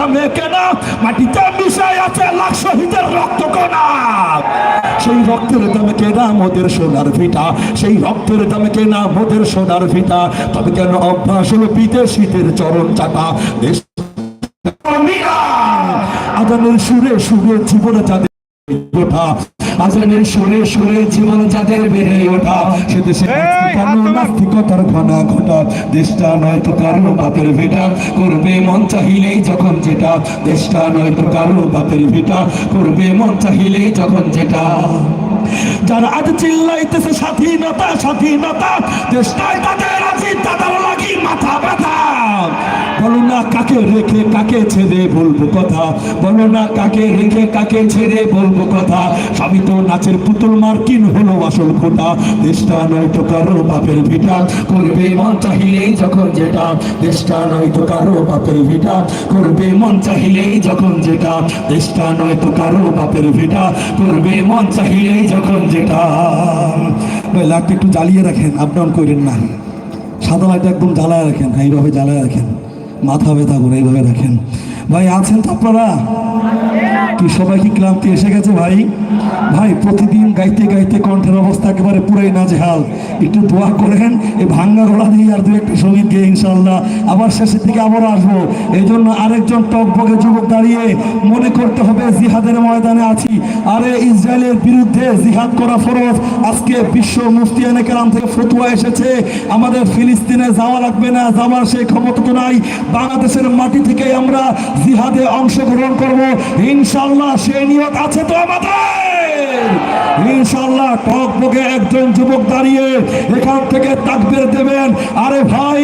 দামে কেন? মাটিতে মিশাই আছে লাখ শহীদের রক্ত কণা। সেই রক্তের দামে কেনা মোদের সোনার ভিটা। সেই রক্তের দামে কেনা সোনার ভিটা। তবে কেন অভ্যাস হলো বিদেশিদের চরণ চাটা দেশ আদানের সুরে সুরে জীবনে যাদের ওঠা আজানের সুরে সুরে জীবন যাদের বেড়ে ওঠা সে দেশে কেন নাস্তিকতার ঘনা ঘটা দেশটা নয় তো কারও বাপের ভিটা। করবে মন চাহিলেই যখন যেটা। দেশটা নয় তো কারও বাপের ভিটা। করবে মন চাহিলেই যখন যেটা। যারা আজ চিল্লাইতেছে স্বাধীনতা স্বাধীনতা দেশটাই তাদের আছে তাদের লাগি মাথা ব্যথা। বলো না কাকে রেখে কাকে ছেড়ে বলব কথা? বলো না কাকে রেখে কাকে ছেড়ে বলব কথা? সবই তো নাচের পুতুল মার্কিন হলো আসল খোটা। দেশটা নয় তো কারও বাপের ভিটা। করবে মন চাহিলেই যখন যেটা। দেশটা নয় তো কারও বাপের ভিটা। করবে মন চাহিলেই যখন যেটা। দেশটা নয় তো কারও বাপের ভিটা। করবে মন চাহিলেই যখন যেটা। লাইটটা একটু জ্বালিয়ে রাখেন আপ ডাউন করেন না। সাদা লাইটটা একদম জ্বালায় রাখেন এইভাবে জ্বালায় রাখেন। মাথা ব্যথা করে এইভাবে রাখেন ভাই আছেন তো আপনারা? কি সবাই কি ক্লান্তি এসে গেছে ভাই? ভাই, প্রতিদিন গাইতে গাইতে কণ্ঠের অবস্থা একেবারে পুরাই নাজেহাল। একটু দোয়া করেন এই ভাঙ্গা গলা দিয়ে আর দু একটি সংগীত গিয়ে ইনশাল্লাহ আবার শেষের দিকে আবার আসব। এই জন্য আরেকজন টকবগে যুবক দাঁড়িয়ে মনে করতে হবে, জিহাদের ময়দানে আছি। আরে, ইসরায়েলের বিরুদ্ধে জিহাদ করা ফরজ। আজকে বিশ্ব মুফতিয়ানে কেরাম থেকে ফতুয়া এসেছে। আমাদের ফিলিস্তিনে যাওয়া লাগবে না, যাওয়ার সেই ক্ষমতা তো নাই। বাংলাদেশের মাটি থেকে আমরা জিহাদে অংশগ্রহণ করব। ইনশাল্লাহ সেই নিয়ত আছে তো আমাদের। ইনশাল্লাহ টক বগে একজন যুবক দাঁড়িয়ে এখান থেকে তাকবীর দেবেন। আরে ভাই,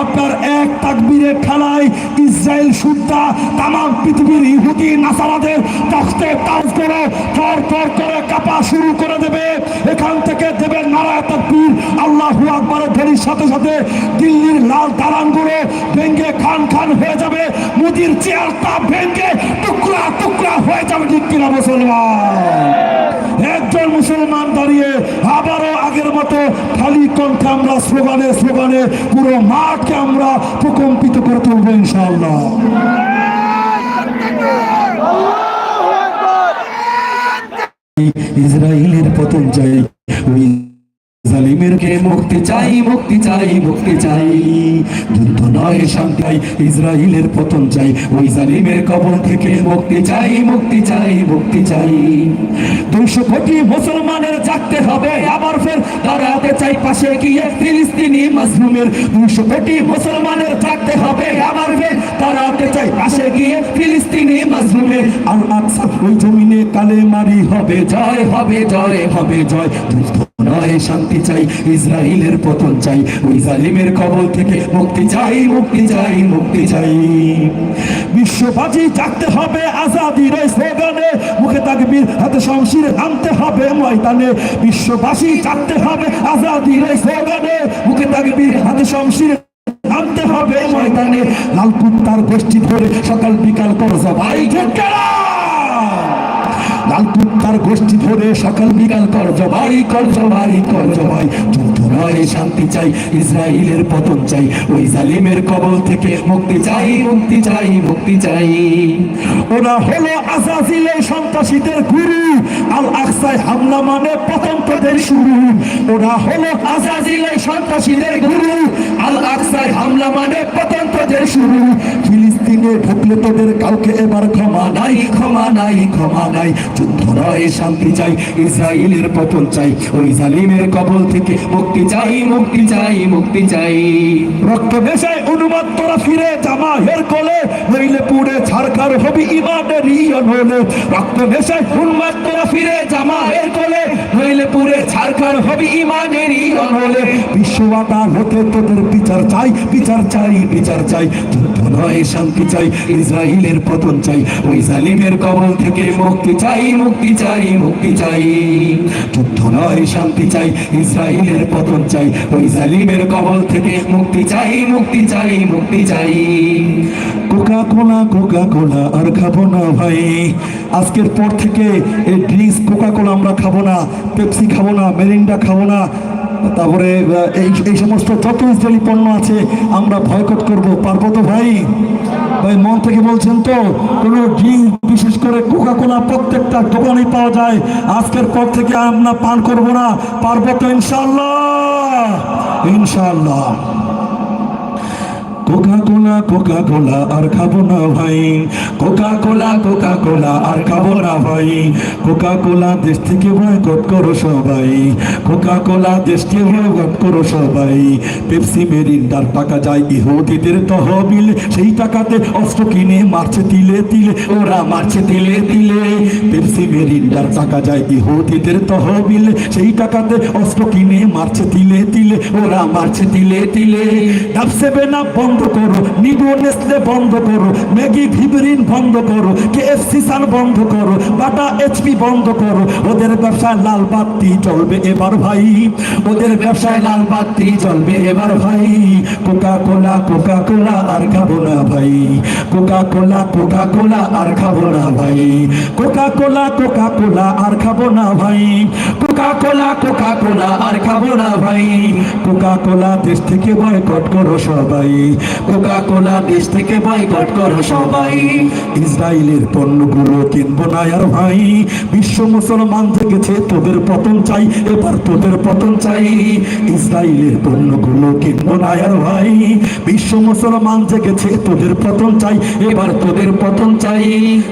আপনার এক তাকবীরের খেলায় ইসরায়েল সুদ্ধা তাম পৃথিবীর ইহুদি নাসারাদের তখতে তাজ করে, থর থর করে কাপা শুরু করে দেবে। এখান থেকে দেবেন নারায় তাকবীর। আল্লাহু আকবরের ধ্বনির সাথে সাথে দিল্লির লাল দালানগুলো ভেঙ্গে খান খান হয়ে যাবে। মুদির চেয়ারটা ভেঙ্গে টুকরা টুকরা হয়ে যাবে ঠিক কিনা মুসলমান? একজন মুসলমান দাঁড়িয়ে আবারও আগের মতো খালি কণ্ঠে আমরা স্লোগানে স্লোগানে পুরো মাঠকে আমরা প্রকম্পিত করে তুলবো ইনশাআল্লাহ। ইসরায়েলের পতন চাই। জালিমের কে মুক্তি চাই মুক্তি চাই মুক্তি চাই। যুদ্ধ নয়, শান্তি চাই ইসরায়েলের পতন চাই। ওই জালিমের কবর থেকে মুক্তি চাই মুক্তি চাই মুক্তি চাই। দুশো কোটি মুসলমানের জাগতে হবে, আবার ফের দাঁড়াতে চাই পাশে গিয়ে ফিলিস্তিনি মাসলুমের দুশো কোটি মুসলমানের জাগতে হবে, আবার ফের দাঁড়াতে চাই পাশে গিয়ে ফিলিস্তিনি মাসলুমের আর আকসা ওই জমিনে কালে মারি হবে, জয় হবে জয় হবে, জয়। যুদ্ধ নয়, শান্তি চাই ইসরায়েলের পতন চাই, ওই জালিমের কবল থেকে মুক্তি চাই মুক্তি চাই মুক্তি চাই। বিশ্ববাজি জাগতে হবে আজাদির স্লোগানে, মুখে তাকবীর, হাতে শমশির আনতে হবে, ময়দানে। বিশ্ববাসী জাগতে হবে আজাদির স্লোগানে, মুখে তাকবীর, হাতে শমশির আনতে হবে, ময়দানে। লাল কুত্তার গোষ্ঠী ধরে সকাল বিকাল কর সবাই ঝটকারা লাল কুত্তার গোষ্ঠী ধরে সকাল বিকাল কর জবাই কর জবাই কর জবাই যুদ্ধ নয় শান্তি চাই ইসরায়েলের পতন চাই। ওই জালিমের কবল থেকে মুক্তি চাই মুক্তি চাই মুক্তি চাই। ওরা হলো আসাসিলে সন্ত্রাসীদের গুরু। আল আকসায় হামলা মানে পতন তোদের শুরু। ওরা হলো আসাসিলে সন্ত্রাসীদের গুরু। আল আকসায় হামলা মানে পতন তোদের শুরু। ফিলিস্তিনে ঢুকলে তোদের কাউকে এবার ক্ষমা নাই ক্ষমা নাই ক্ষমা নাই। যুদ্ধ নয় শান্তি চাই ইসরায়েলের পতন চাই, ওই জালিমের কবল থেকে মুক্তি চাই মুক্তি চাই মুক্তি চাই। রক্ত দেশায় অনুবাদ তোরা ফিরে জামা হের কোলে নইলে পুড়ে ছাড়খার হবি ইমানের ইয়ন হলে রক্ত দেশায় অনুবাদ তোরা ফিরে জামা হের কোলে নইলে পুড়ে ছাড়খার হবি ইমানের ইয়ন হলে বিশ্ববাতা হতে তোদের বিচার চাই বিচার চাই বিচার চাই। যুদ্ধ নয়, শান্তি চাই ইসরায়েলের পতন চাই, ওই জালিমের কবল থেকে মুক্তি চাই মুক্তি চাই মুক্তি চাই। যুদ্ধ নয়, শান্তি চাই ইসরায়েলের পতন চাই। ওই জালিমের কবল থেকে মুক্তি চাই মুক্তি চাই মুক্তি চাই। কোকা কোলা কোকা কোলা আর খাব না ভাই। আজকের পর থেকে এই ড্রিঙ্কস কোকা কোলা আমরা খাব না, পেপসি খাব না, মেরিন্ডা খাব না। তারপরে এই সমস্ত যত ইসরায়েলি পণ্য আছে, আমরা ভয়কট করব। পারব তো ভাই? ভাই মন থেকে বলছেন তো, কোনো ড্রিঙ্ক বিশেষ করে কোকা কোলা প্রত্যেকটা দোকানে পাওয়া যায়। আজকের পর থেকে আমরা পান করব না, পারব তো ইনশাল্লাহ ইনশাল্লাহ কোকা কোলা কোকা কোলা আর খাব না ভাই কোকা কোলা কোকা কোলা আর খাব না ভাই কোকা কোলা দেশ থেকে বয়কট করো সবাই। কোকা কোলা দেশকে বয়কট করো সবাই। পেপসি মেরিন্ডার টাকা যায় ইহুদিদের তহবিল। সেই টাকাতে অস্ত্র কিনে মারছে তিলে তিলে, ওরা মারছে তিলে তিলে। পেপসি মেরিন্ডার টাকা যায় ইহুদিদের তহবিল। সেই টাকাতে অস্ত্র কিনে মারছে তিলে তিলে, ওরা মারছে তিলে তিলে। ডাব সেভেন আপ বন্ধ করো, নিবো নেসলে বন্ধ করো, ম্যাগি ভিবরিন বন্ধ করো কেএফসি সান বন্ধ করো, বাটা এইচপি বন্ধ করো, ওদের ব্যবসায় লাল বাতি চলবে এবার ভাই, ওদের ব্যবসায় লাল বাতি চলবে এবার ভাই কোকা কোলা কোকা কোলা আর খাব না ভাই কোকা কোলা কোকা কোলা আর খাব না ভাই কোকা কোলা কোকা কোলা আর খাব না ভাই কোকা কোলা কোকা কোলা আর খাব না ভাই। কোকা কোলা দেশ থেকে বয়কট করো সবাই। কোকা কোলা দেশ থেকে বয়কট করো সবাই। ইসরায়েলের পণ্যগুলো কিনবো না আর ভাই। বিশ্ব মুসলমান জেগেছে তোদের পতন চাই, এবার তোদের পতন চাই। ইসরায়েলের পণ্যগুলো কিনবো না আর ভাই। বিশ্ব মুসলমান জেগেছে তোদের পতন চাই, এবার তোদের পতন চাই।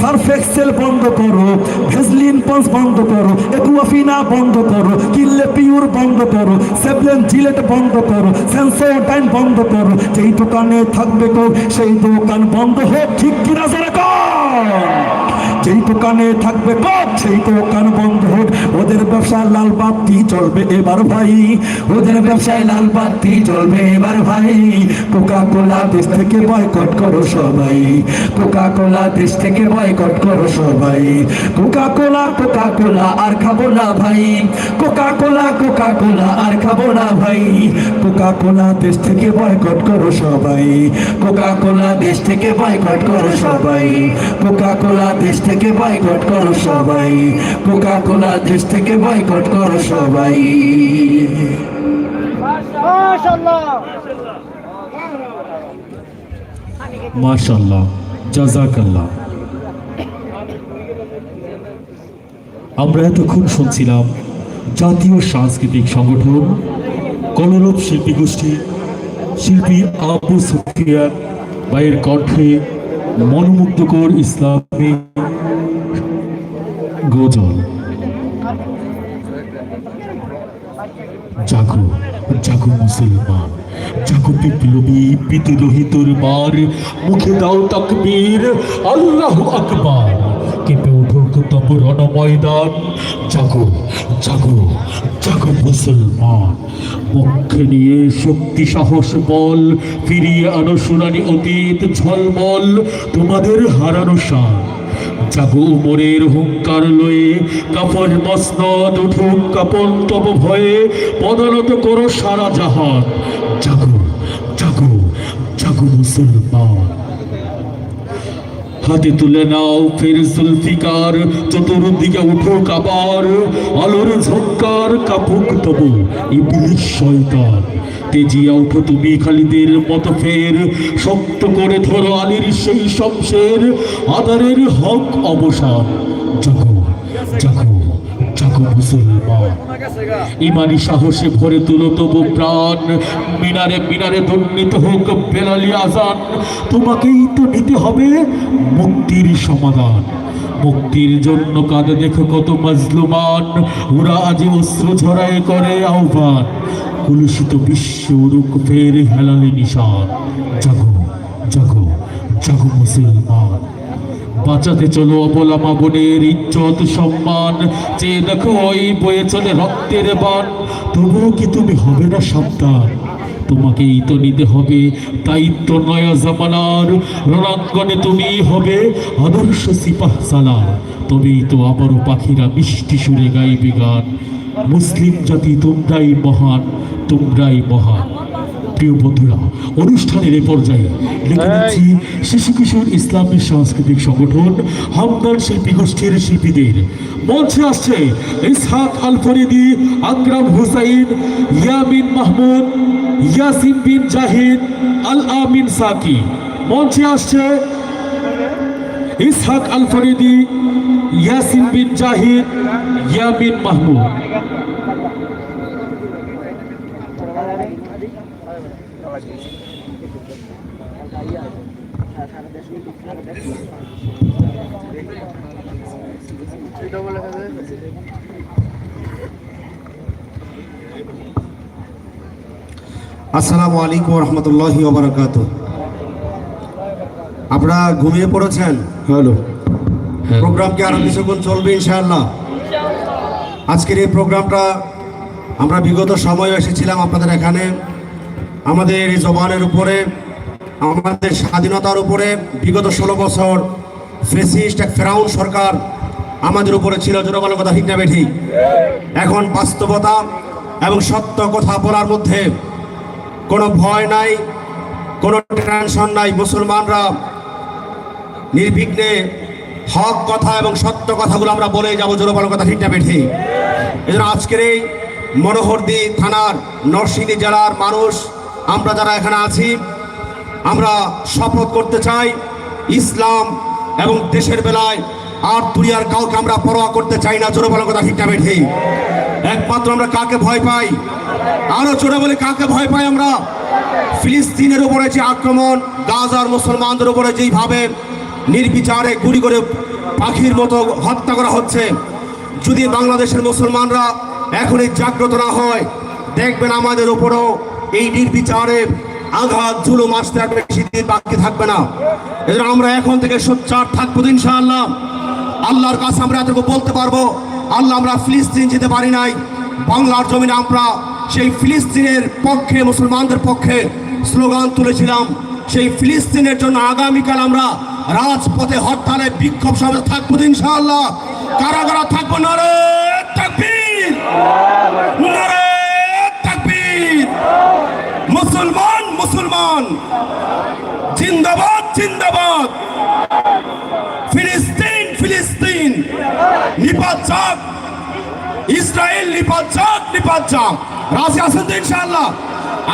সার্ফ এক্সেল বন্ধ করো, ভেসলিন পন্স বন্ধ করো, একুয়াফিনা বন্ধ করো, কিল্লে পিউর বন্ধ করো সেভলেন জিলেট বন্ধ করো সেন্সোটাইন বন্ধ করো, যেই দোকানে থাকবে তো সেই দোকান বন্ধ হোক, ঠিক কিনা জোরে কর যেই দোকানে থাকবে কপ সেই দোকান বন্ধ হোক। ওদের ব্যবসায় লাল বাতি চলবে এবার ভাই। ওদের ব্যবসায় লাল বাতি চলবে এবার ভাই। কোকা কোলা দেশ থেকে বয়কট করো সবাই। কোকা কোলা দেশ থেকে বয়কট করো সবাই। কোকা কোলা কোকা কোলা আর খাব না ভাই। কোকা কোলা কোকা কোলা আর খাব না ভাই। কোকা কোলা দেশ থেকে বয়কট করো সবাই। কোকা কোলা দেশ থেকে বয়কট করো সবাই। কোকা কোলা দেশ থেকে বয়কট করো সবাই। কোকা কোলা দেশ থেকে বয়কট করো সবাই। মাশাআল্লাহ। মাশাল্লাহ জাজাকাল্লাহ আমরা এতক্ষণ শুনছিলাম জাতীয় সাংস্কৃতিক সংগঠন কলরব শিল্পী গোষ্ঠী শিল্পী আবু সুফিয়ান ভাইয়ের কণ্ঠে মনোমুগ্ধকর ইসলামী গজল জাগো জাগো মুসলমান জাগো বিপ্লবী বিদ্রোহিতর মার মুখে দাও তাকবীর, আল্লাহ আকবার। তব রণ ময়দান জাগো জাগো জাগো মুসলমান। পক্ষে নিয়ে শক্তি সাহস বল, ফিরিয়ে আনো সোনালি অতীত ঝলমল, তোমাদের হারানো সার। জাগো উমরের হুঙ্কার লয়ে কাপড় মসনদ উঠুক কাপন তব ভয়ে, পদানত করো সারা জাহান। জাগো জাগো জাগো মুসলমান। হাতে তুলে নাও, ফের সুলফিকার চতুর্দিকে উঠুক আবার আলোর ঝক্কার কাপুক তবু, ইবলিশ শয়তান। তেজিয়া উঠো তুমি খালিদের মতো ফের, শক্ত করে ধরো আলীর সেই শমশের, আদারের হক অবসান। জাগো জাগো। জাগো মুসলমান ইমানি সাহসে ভরে তুলো তবু প্রাণ। মিনারে মিনারে দণ্ডিত হোক বেলালি আজান। তোমাকেই তো নিতে হবে মুক্তির সমাধান। মুক্তির জন্য কাঁদে দেখো কত মজলুমান। ওরা আজ অস্ত্র ঝরায় করে আহ্বান। কলুষিত বিশ্ব রুক ফের হেলালি নিশান। জাগো জাগো জাগো মুসলমান। বাঁচাতে চলো অবলা মা বোনের ইজ্জত, সম্মান। যে দেখো ওই বয়ে চলে রক্তের বান। তবুও কি তুমি হবে না সাবধান? তোমাকেই তো নিতে হবে দায়িত্ব নয়া জামানার রণাঙ্গনে তুমি হবে আদর্শ সিপাহ সালার তবেই তো আবারও পাখিরা মিষ্টি সুরে গাইবে গান। মুসলিম জাতি তোমরাই মহান তোমরাই মহান। প্রিয় বন্ধুরা অনুষ্ঠানের এ পর্যায়ে লিখে দিচ্ছি শিশু কিশোর ইসলামী সাংস্কৃতিক সংগঠন হামদান শিল্পী গোষ্ঠীর শিল্পীদের। মঞ্চে আসছে ইসহাক আল ফরিদি আকরাম হুসাইন ইয়ামিন মাহমুদ ইয়াসিম বিন জাহিদ আল আমিন সাকি। মঞ্চে আসছে ইসহাক আল ফরিদি ইয়াসিন বিন জাহিদ ইয়ামিন মাহমুদ। আসসালামু আলাইকুম রহমতুল্লাহি ওবরাকাত আপনারা ঘুমিয়ে পড়েছেন? হ্যালো। প্রোগ্রাম কি আরও কিছুক্ষণ চলবে ইনশাআল্লাহ। আজকের এই প্রোগ্রামটা আমরা বিগত সময় এসেছিলাম আপনাদের এখানে। আমাদের জবানের উপরে, আমাদের স্বাধীনতার উপরে বিগত ষোলো বছর ফেসিস্ট এক ফেরাউন সরকার আমাদের উপরে ছিল জোরবাল কথা ঠিক না বেঠি। এখন বাস্তবতা এবং সত্য কথা বলার মধ্যে কোনো ভয় নাই, কোনো টেনশন নাই। মুসলমানরা নির্বিঘ্নে হক কথা এবং সত্য কথাগুলো আমরা বলে যাব জোর বড় কথা ঠিকটা বেঠি। এই জন্য আজকের এই মনোহরদি থানার নরসিংদী জেলার মানুষ আমরা যারা এখানে আছি, আমরা শপথ করতে চাই ইসলাম এবং দেশের বেলায় আর দুনিয়ার কাউকে আমরা পরোয়া করতে চাই না। জোরে বলার কথা ঠিকটা বেঠি একমাত্র আমরা কাকে ভয় পাই? আরও জোরে বলে, কাকে ভয় পাই আমরা? ফিলিস্তিনের উপরে যে আক্রমণ, গাজার মুসলমানদের উপরে যেইভাবে নির্বিচারে গুলি করে পাখির মতো হত্যা করা হচ্ছে, যদি বাংলাদেশের মুসলমানরা এখনই জাগ্রত না হয়, দেখবেন আমাদের উপরও এই নির্বিচারে আঘাত, জুলুম আসতে আর বেশি দিন বাকি থাকবে না। এজন্য আমরা এখন থেকে সোচ্চার থাকব ইনশাআল্লাহ। আল্লাহর কাছে আমরা এতটুকু বলতে পারব, আল্লাহ আমরা ফিলিস্তিন যেতে পারি নাই। বাংলার জমিনে আমরা সেই ফিলিস্তিনের পক্ষে, মুসলমানদের পক্ষে স্লোগান তুলেছিলাম, সেই ফিলিস্তিনের জন্য আগামীকাল আমরা রাজপথে হরতালে বিক্ষোভ সমাবেশ থাকব ইনশাআল্লাহ। কারা কারা থাকব নারে তাকবীর। নারে মুসলমান মুসলমান। জিন্দাবাদ জিন্দাবাদ। ফিলিস্তিন ফিলিস্তিন। নিপাত যাক ইসরায়েল নিপাত যাক নিপাত যাক রাজি আছেন তো ইনশাআল্লাহ?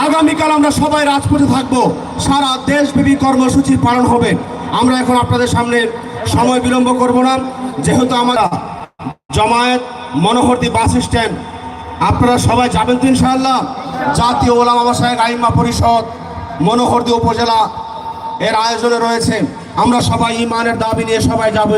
আগামীকাল আমরা সবাই রাজপথে থাকব। সারা দেশব্যাপী কর্মসূচি পালন হবে। আমরা এখন আপনাদের সামনে সময় বিলম্ব করব না। যেহেতু আমরা জমায়েত মনোহরদি বাস স্ট্যান্ড, আপনারা সবাই যাবেন তো ইনশাআল্লাহ? জাতীয় ওলামা মাসায় আইমা পরিষদ, মনোহরদী উপজেলা এর আয়োজনে রয়েছে। আমরা সবাই ইমানের দাবি নিয়ে সবাই যাব।